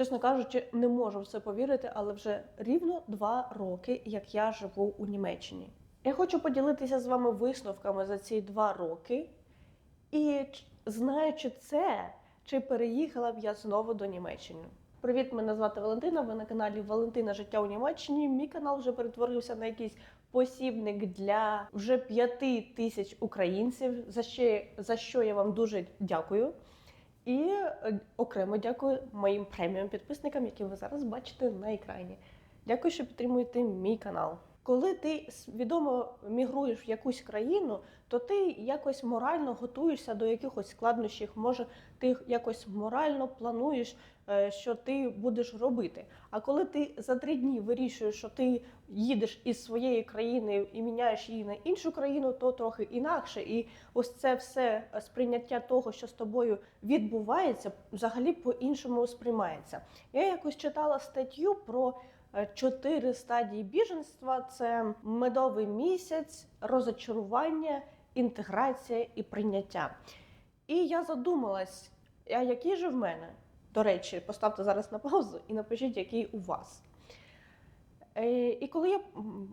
Чесно кажучи, не можу в це повірити, але вже рівно два роки, як я живу у Німеччині. Я хочу поділитися з вами висновками за ці два роки. І знаючи це, чи переїхала б я знову до Німеччини. Привіт, мене звати Валентина. Ви на каналі Валентина Життя у Німеччині. Мій канал вже перетворився на якийсь посібник для вже п'яти тисяч українців. За що, за що я вам дуже дякую. І е, окремо дякую моїм преміум підписникам, які ви зараз бачите на екрані. Дякую, що підтримуєте мій канал. Коли ти свідомо мігруєш в якусь країну, то ти якось морально готуєшся до якихось складнощів. Може, ти якось морально плануєш, е, що ти будеш робити. А коли ти за три дні вирішуєш, що ти їдеш із своєї країни і міняєш її на іншу країну, то трохи інакше. І ось це все сприйняття того, що з тобою відбувається, взагалі по-іншому сприймається. Я якось читала статтю про. Е, Чотири стадії біженства це медовий місяць, розочарування, інтеграція і прийняття. І я задумалась, а який же в мене? До речі, поставте зараз на паузу і напишіть, який у вас. Е, І коли я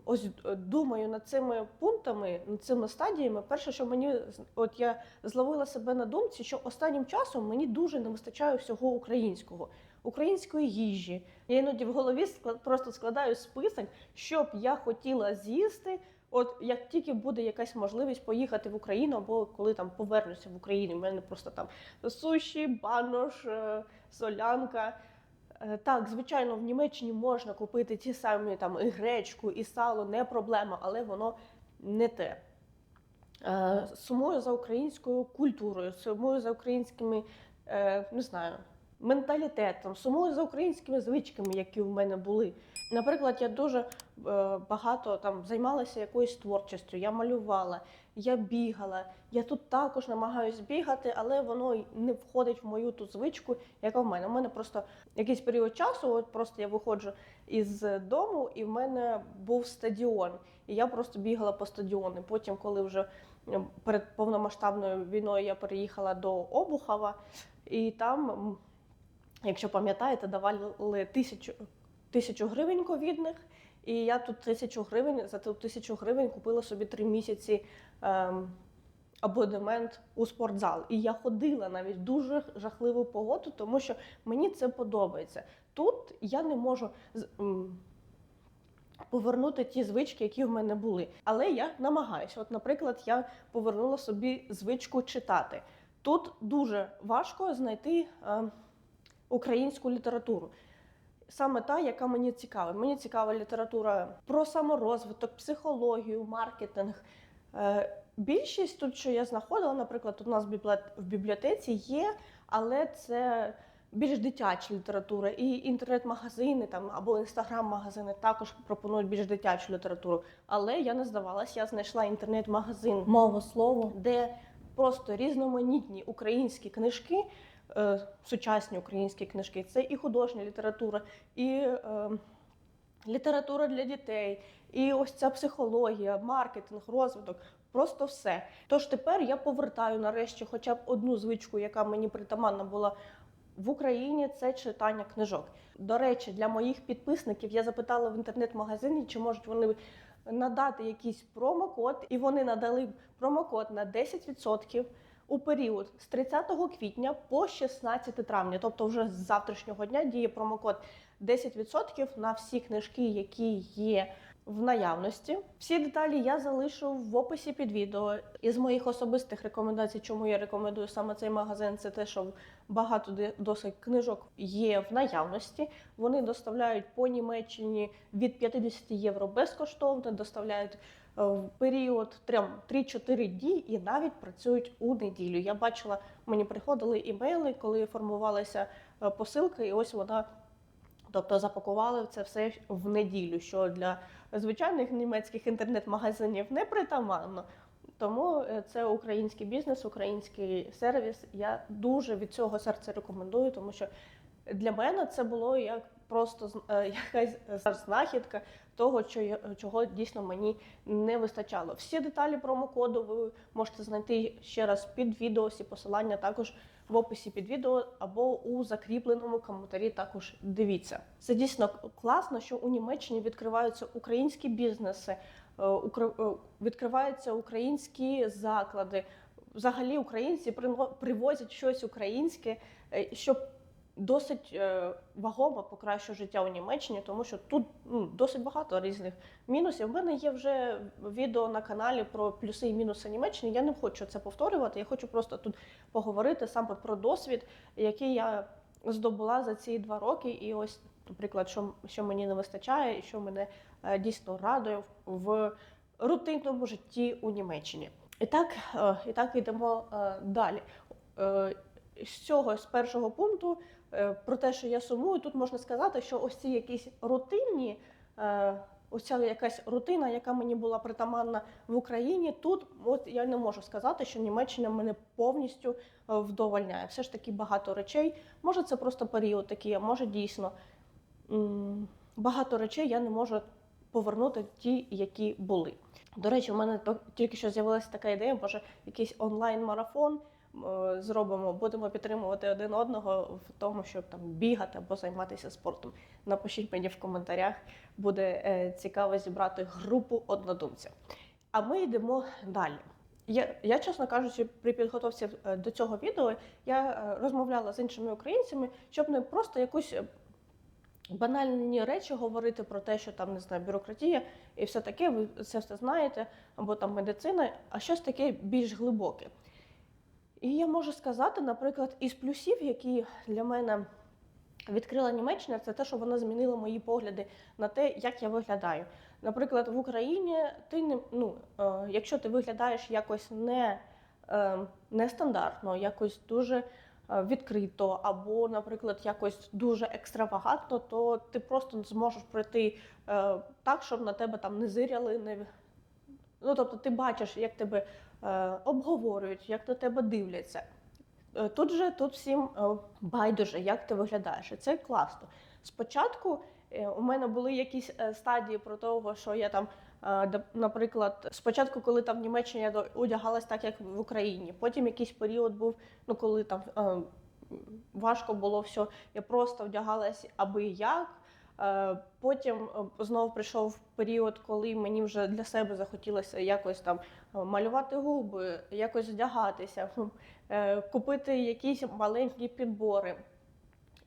ось е, думаю над цими пунктами, над цими стадіями, перше, що мені от я зловила себе на думці, що останнім часом мені дуже не вистачає всього українського, української їжі. Я іноді в голові склад- просто складаю список, що б я хотіла з'їсти. От як тільки буде якась можливість поїхати в Україну, або коли там повернуся в Україну, в мене просто там суші, банош, е, солянка. Е, Так, звичайно, в Німеччині можна купити ті самі там і гречку, і сало, не проблема, але воно не те. Е, Сумую за українською культурою, сумую за українськими, не знаю, менталітетом, сумую за українськими звичками, які в мене були. Наприклад, я дуже е, багато там займалася якоюсь творчістю, я малювала, я бігала. Я тут також намагаюсь бігати, але воно не входить в мою ту звичку, яка в мене. У мене просто якийсь період часу, от просто я виходжу із дому, і в мене був стадіон. І я просто бігала по стадіону. Потім, коли вже перед повномасштабною війною я переїхала до Обухова, і там, якщо пам'ятаєте, давали тисячу, тисячу гривень ковідних. І я тут тисячу гривень за ту тисячу гривень купила собі три місяці ем, абонемент у спортзал. І я ходила навіть дуже жахливу погоду, тому що мені це подобається. Тут я не можу повернути ті звички, які в мене були. Але я намагаюся. От, наприклад, я повернула собі звичку читати. Тут дуже важко знайти е, українську літературу. Саме та, яка мені цікава. Мені цікава література про саморозвиток, психологію, маркетинг. Е, Більшість тут, що я знаходила, наприклад, у нас в бібліотеці є, але це більш дитяча література. І інтернет-магазини там або інстаграм-магазини також пропонують більш дитячу літературу. Але я не здавалась, я знайшла інтернет-магазин мого слово, де просто різноманітні українські книжки, е, сучасні українські книжки. Це і художня література, і е, література для дітей, і ось ця психологія, маркетинг, розвиток. Просто все. Тож тепер я повертаю нарешті хоча б одну звичку, яка мені притаманна була в Україні, це читання книжок. До речі, для моїх підписників я запитала в інтернет-магазині, чи можуть вони надати якийсь промокод, і вони надали промокод на 10% у період з 30 квітня по 16 травня, тобто вже з завтрашнього дня діє промокод 10% на всі книжки, які є в наявності. Всі деталі я залишу в описі під відео. Із моїх особистих рекомендацій, чому я рекомендую саме цей магазин, це те, що багато досить книжок є в наявності. Вони доставляють по Німеччині від 50 євро безкоштовно, доставляють в період 3-4 дні і навіть працюють у неділю. Я бачила, мені приходили імейли, коли формувалася е, посилка, і ось вона. Тобто запакували це все в неділю, що для звичайних німецьких інтернет-магазинів не притаманно. Тому е, це український бізнес, український сервіс. Я дуже від цього серця рекомендую, тому що для мене це було як просто е, якась е, знахідка того, чого дійсно мені не вистачало. Всі деталі промокоду ви можете знайти ще раз під відео. Всі посилання також в описі під відео або у закріпленому коментарі. Також дивіться. Це дійсно класно, що у Німеччині відкриваються українські бізнеси, е, відкриваються українські заклади. Взагалі українці привозять щось українське, е, що досить е, вагомо покращує життя у Німеччині, тому що тут ну, досить багато різних мінусів. У мене є вже відео на каналі про плюси і мінуси Німеччини. Я не хочу це повторювати. Я хочу просто тут поговорити саме про досвід, який я здобула за ці два роки. І ось, наприклад, що, що мені не вистачає, і що мене е, дійсно радує в рутинному житті у Німеччині. І так, е, і так йдемо далі. З цього з першого пункту про те, що я сумую, тут можна сказати, що ось ці якісь рутинні, е, ось ця якась рутина, яка мені була притаманна в Україні, тут от я не можу сказати, що Німеччина мене повністю е, вдовольняє. Все ж таки багато речей. Може, це просто період такий, а може дійсно багато речей я не можу повернути ті, які були. До речі, у мене тільки що з'явилася така ідея, може, якийсь онлайн-марафон е, зробимо, будемо підтримувати один одного в тому, щоб там бігати або займатися спортом. Напишіть мені в коментарях, буде е, цікаво зібрати групу однодумців. А ми йдемо далі. Я, я, чесно кажучи, при підготовці е, до цього відео я е, розмовляла з іншими українцями, щоб не просто якусь е, банальні речі говорити про те, що там не знаю, бюрократія і все таке, ви це все знаєте, або там медицина, а щось таке більш глибоке. І я можу сказати, наприклад, із плюсів, які для мене відкрила Німеччина, це те, що вона змінила мої погляди на те, як я виглядаю. Наприклад, в Україні ти не ну, е, якщо ти виглядаєш якось не, е, нестандартно, якось дуже е, відкрито, або, наприклад, якось дуже екстравагантно, то ти просто зможеш пройти так, щоб на тебе там не зиряли, не Ну, тобто ти бачиш, як тебе обговорюють, як на тебе дивляться. Е, Тут же тут всім е, байдуже, як ти виглядаєш. Це класно. Спочатку е, у мене були якісь е, стадії про того, що я там, е, наприклад, спочатку, коли там в Німеччині я одягалась так, як в Україні. Потім якийсь період був, ну коли там е, важко було все, я просто вдягалась аби як. Е, Потім е, знову прийшов період, коли мені вже для себе захотілося якось там е, малювати губи, якось вдягатися, е, купити якісь маленькі підбори.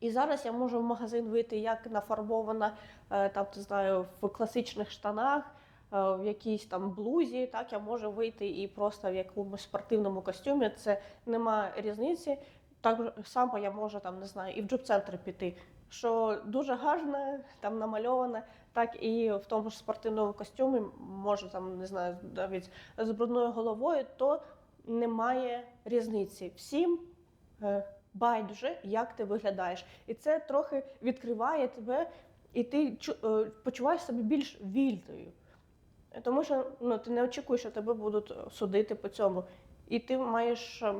І зараз я можу в магазин вийти як нафарбована, е, там не знаю, в класичних штанах, е, в якійсь там блузі. Так я можу вийти і просто в якомусь спортивному костюмі. Це нема різниці. Так само я можу там не знаю, і в джоб-центр піти. Що дуже гарно там намальоване, так і в тому ж спортивному костюмі, може там не знаю, навіть з брудною головою, то немає різниці. Всім е, байдуже, як ти виглядаєш. І це трохи відкриває тебе, і ти е, почуваєш себе більш вільною. Тому що ну, ти не очікуєш, що тебе будуть судити по цьому. І ти маєш е,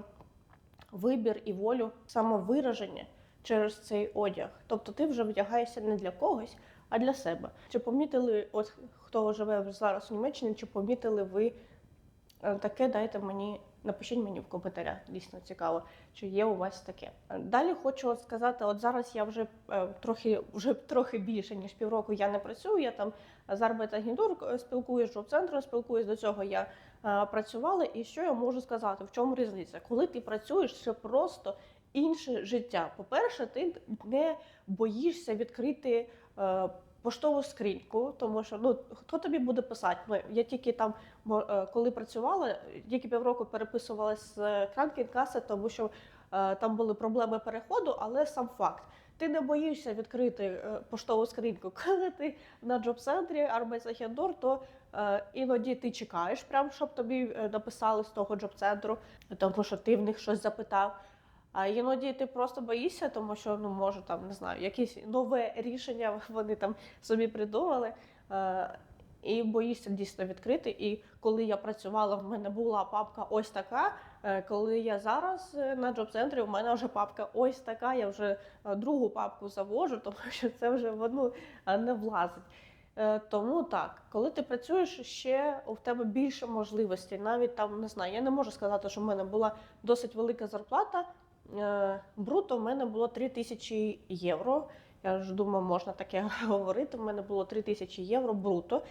вибір і волю самовираження через цей одяг. Тобто ти вже вдягаєшся не для когось, а для себе. Чи помітили, от хто живе зараз у Німеччині, чи помітили ви е, таке? Дайте мені, напишіть мені в коментарях. Дійсно цікаво, чи є у вас таке. Е, Далі хочу сказати: от зараз я вже е, трохи вже трохи більше ніж півроку я не працюю. Я там з Арбетагентур спілкуюсь, з центром спілкуюсь. До цього я е, працювала. І що я можу сказати? В чому різниця? Коли ти працюєш, це просто інше життя. По-перше, ти не боїшся відкрити е, поштову скриньку, тому що ну хто тобі буде писати? Ну, я тільки там, е, коли працювала, тільки півроку переписувалася з Кранкінкаси, тому що е, там були проблеми переходу, але сам факт. Ти не боїшся відкрити е, поштову скриньку. Коли ти на джоб-центрі Arbeitsagentur, то е, іноді ти чекаєш, прям щоб тобі е, написали з того джоб-центру, тому що ти в них щось запитав. А іноді ти просто боїшся, тому що ну може там не знаю, якесь нове рішення вони там собі придумали. Е, і боїшся дійсно відкрити. І коли я працювала, в мене була папка ось така. Е, Коли я зараз е, на джоб-центрі, у мене вже папка ось така. Я вже другу папку завожу, тому що це вже в одну не влазить. Тому так, коли ти працюєш, ще у тебе більше можливостей. Навіть там не знаю, я не можу сказати, що в мене була досить велика зарплата. Е, Бруто в мене було 3 тисячі євро. Я ж думаю, можна таке говорити. В мене було 3 тисячі євро бруто.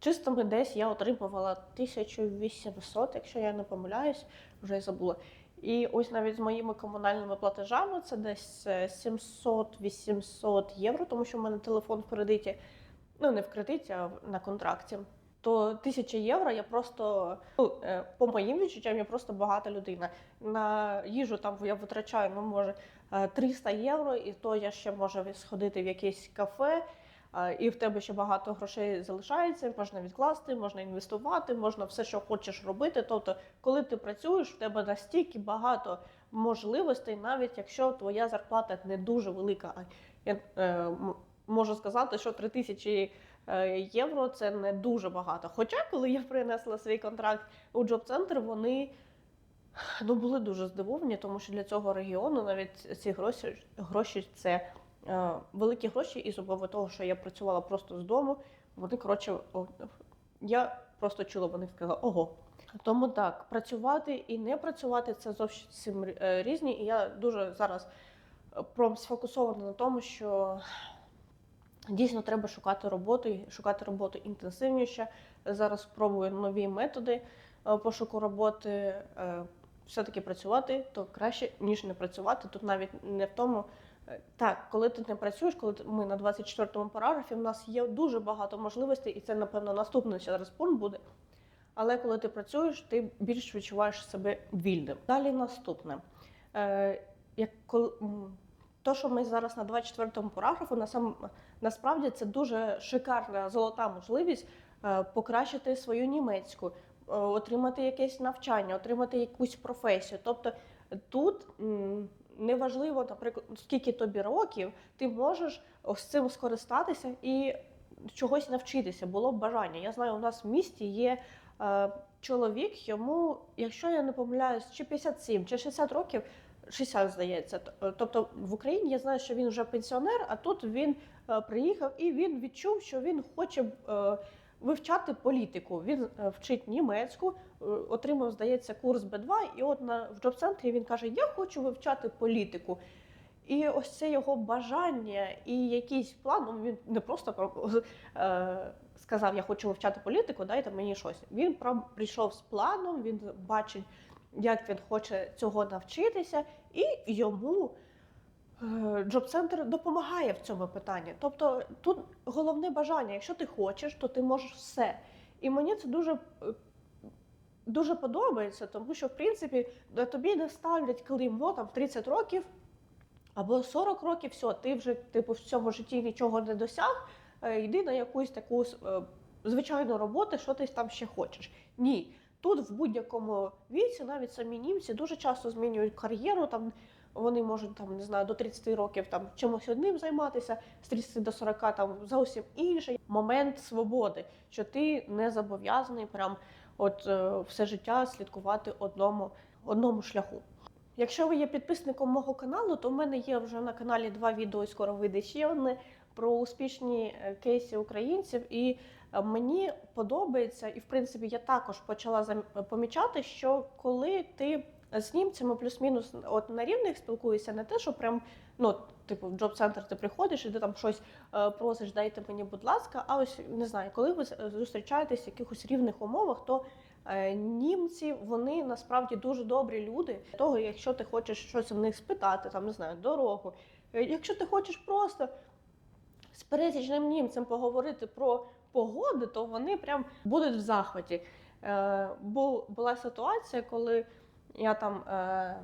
Чистими десь я отримувала 1800, якщо я не помиляюсь, вже забула. І ось навіть з моїми комунальними платежами це десь е, 700-800 євро, тому що в мене телефон в кредиті, ну не в кредиті, а на контракті. То 1000 євро я просто, ну, е, по моїм відчуттям, я просто багата людина. На їжу там я витрачаю, ну, може, е, 300 євро, і то я ще можу сходити в якесь кафе, е, і в тебе ще багато грошей залишається, можна відкласти, можна інвестувати, можна все, що хочеш робити. Тобто, коли ти працюєш, в тебе настільки багато можливостей, навіть якщо твоя зарплата не дуже велика. Я е, можу сказати, що 3 тисячі е, євро це не дуже багато. Хоча, коли я принесла свій контракт у джоб-центр, вони ну, були дуже здивовані, тому що для цього регіону навіть ці гроші, гроші це е, великі гроші, і з того, що я працювала просто з дому, вони коротше, я просто чула, вони сказали, ого. Тому так, працювати і не працювати це зовсім е, різні. І я дуже зараз е, сфокусована на тому, що дійсно треба шукати роботу, шукати роботу інтенсивніше. Зараз спробую нові методи е, пошуку роботи. е, Все-таки працювати, то краще, ніж не працювати. Тут навіть не в тому. е, Так, коли ти не працюєш, коли ми на 24-му параграфі, в нас є дуже багато можливостей, і це, напевно, наступний зараз пункт буде. Але коли ти працюєш, ти більш відчуваєш себе вільним. Далі наступне. Як коли, то, що ми зараз на 24-му параграфу, насам, насправді це дуже шикарна золота можливість е, покращити свою німецьку, е, отримати якесь навчання, отримати якусь професію. Тобто тут неважливо, наприклад, скільки тобі років, ти можеш ось цим скористатися і чогось навчитися. Було б бажання. Я знаю, у нас в місті є е, чоловік, йому, якщо я не помиляюсь, чи 57, чи 60 років. 60, здається. Тобто в Україні я знаю, що він вже пенсіонер, а тут він е, приїхав і він відчув, що він хоче е, вивчати політику. Він е, вчить німецьку, отримав, здається, курс Б2, і от на в джоб-центрі він каже: Я хочу вивчати політику. І ось це його бажання і якийсь план. Ну він не просто про- е, сказав, я хочу вивчати політику, дайте мені щось. Він прийшов з планом, він бачить, як він хоче цього навчитися, і йому е, джоб-центр допомагає в цьому питанні. Тобто тут головне бажання. Якщо ти хочеш, то ти можеш все. І мені це дуже. е, Дуже подобається, тому що в принципі тобі не ставлять клеймо там в 30 років або 40 років, все, ти вже типу в цьому житті нічого не досяг. Е, Йди на якусь таку е, звичайну роботу, що ти там ще хочеш. Ні, тут в будь-якому віці, навіть самі німці дуже часто змінюють кар'єру. Там вони можуть там не знаю до 30 років там чимось одним займатися, з 30 до 40 там зовсім інший момент свободи, що ти не зобов'язаний прям от е, все життя слідкувати одному, одному шляху. Якщо ви є підписником мого каналу, то в мене є вже на каналі два відео, скоро вийде ще одне про успішні е, кейси українців. І е, мені подобається, і в принципі я також почала помічати, що коли ти з німцями плюс-мінус от на рівних спілкуєшся, не те, що прям ну, типу, в джоб-центр ти приходиш і ти там щось е, просиш, дайте мені, будь ласка. А ось не знаю, коли ви зустрічаєтесь в якихось рівних умовах, то Німці вони насправді дуже добрі люди. Того, якщо ти хочеш щось у них спитати, там не знаю, дорогу. Якщо ти хочеш просто з пересічним німцем поговорити про погоди, то вони прям будуть в захваті. Е, бу- була ситуація, коли я там е,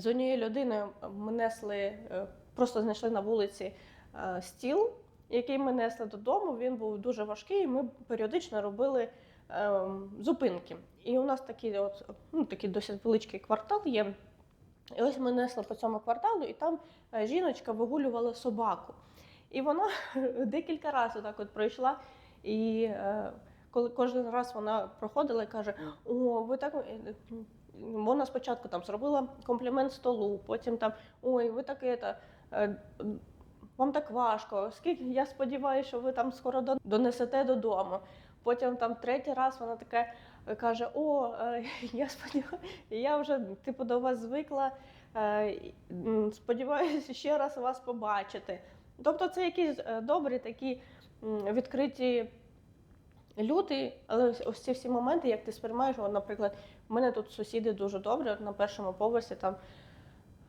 з однією людиною ми несли, е, просто знайшли на вулиці е, стіл, який ми несли додому. Він був дуже важкий. і Ми періодично робили ем, зупинки. І у нас такий, от, ну, такий досить величкий квартал є. І ось ми несли по цьому кварталу, і там е, жіночка вигулювала собаку. І вона декілька разів так от пройшла. І е, коли кожен раз вона проходила і каже: О, ви так. е, Вона спочатку там зробила комплімент столу, потім там ой, ви так это, е, вам так важко. Скільки я сподіваюся, що ви там скоро донесете додому. Потім там третій раз вона така е, каже: О, е, я сподіваюся, я вже типу до вас звикла. Сподіваюся, ще раз вас побачити. Тобто, це якісь е, добрі такі відкриті люди, але ось- ці всі моменти, як ти сприймаєш, наприклад, в мене тут сусіди дуже добрі, от на першому поверсі там.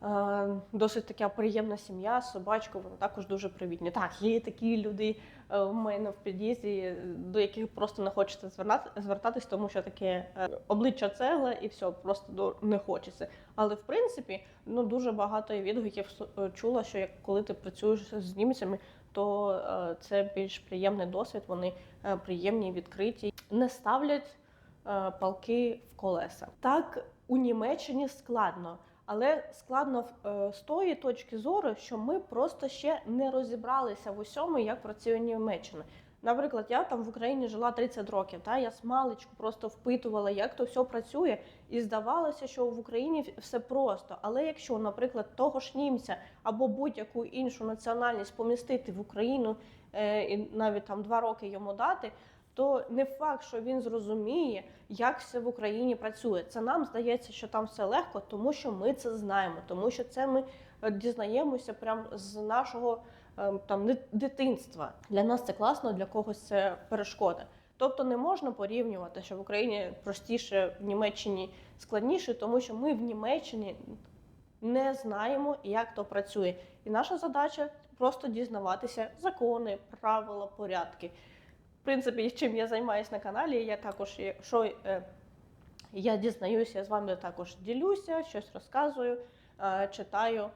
Е, Досить така приємна сім'я, з собачкою, вони також дуже привітні. Так, є такі люди е, у мене в під'їзді, до яких просто не хочеться звертатись, тому що таке е, обличчя цегла і все, просто до- не хочеться. Але в принципі, ну дуже багато відгуків чула, що як коли ти працюєш з німцями, то це більш приємний досвід. Вони приємні, відкриті, не ставлять палки в колеса. Так у Німеччині складно. Але складно е, з тої точки зору, що ми просто ще не розібралися в усьому, як працює Німеччина. Наприклад, я там в Україні жила 30 років, та я смалечку просто впитувала, як то все працює, і здавалося, що в Україні все просто. Але якщо, наприклад, того ж німця або будь-яку іншу національність помістити в Україну е, і навіть там два роки йому дати, то не факт, що він зрозуміє, як все в Україні працює. Це нам здається, що там все легко, тому що ми це знаємо, тому що це ми е, дізнаємося прямо з нашого е, там дит- дитинства. Для нас це класно, для когось це перешкода. Тобто не можна порівнювати, що в Україні простіше, в Німеччині складніше, тому що ми в Німеччині не знаємо, як то працює. І наша задача просто дізнаватися закони, правила, порядки. В принципі, чим я займаюся на каналі, я також, якщо е, я дізнаюся, я з вами також ділюся, щось розказую, е, читаю.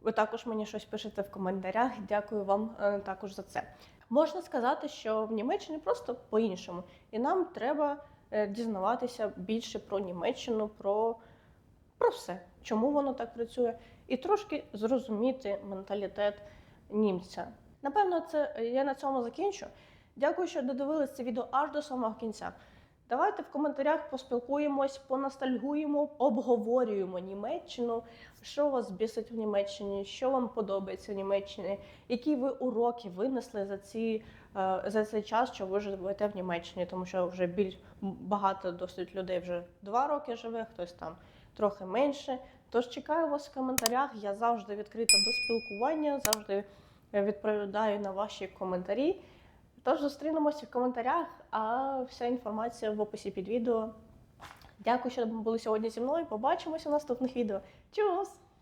Ви також мені щось пишете в коментарях. Дякую вам е, також за це. Можна сказати, що в Німеччині просто по-іншому, і нам треба е, дізнаватися більше про Німеччину, про, про все, чому воно так працює, і трошки зрозуміти менталітет німця. Напевно, це я на цьому закінчу. Дякую, що додивились це відео аж до самого кінця. Давайте в коментарях поспілкуємось, поностальгуємо, обговорюємо Німеччину, що вас бісить в Німеччині, що вам подобається в Німеччині, які ви уроки винесли за ці е, за цей час, що ви живете в Німеччині, тому що вже більш багато досить людей вже два роки живе, хтось там трохи менше. Тож чекаю вас в коментарях. Я завжди відкрита до спілкування, завжди відповідаю на ваші коментарі. Тож зустрінемося в коментарях, а вся інформація в описі під відео. Дякую, що були сьогодні зі мною. Побачимося в наступних відео. Чус!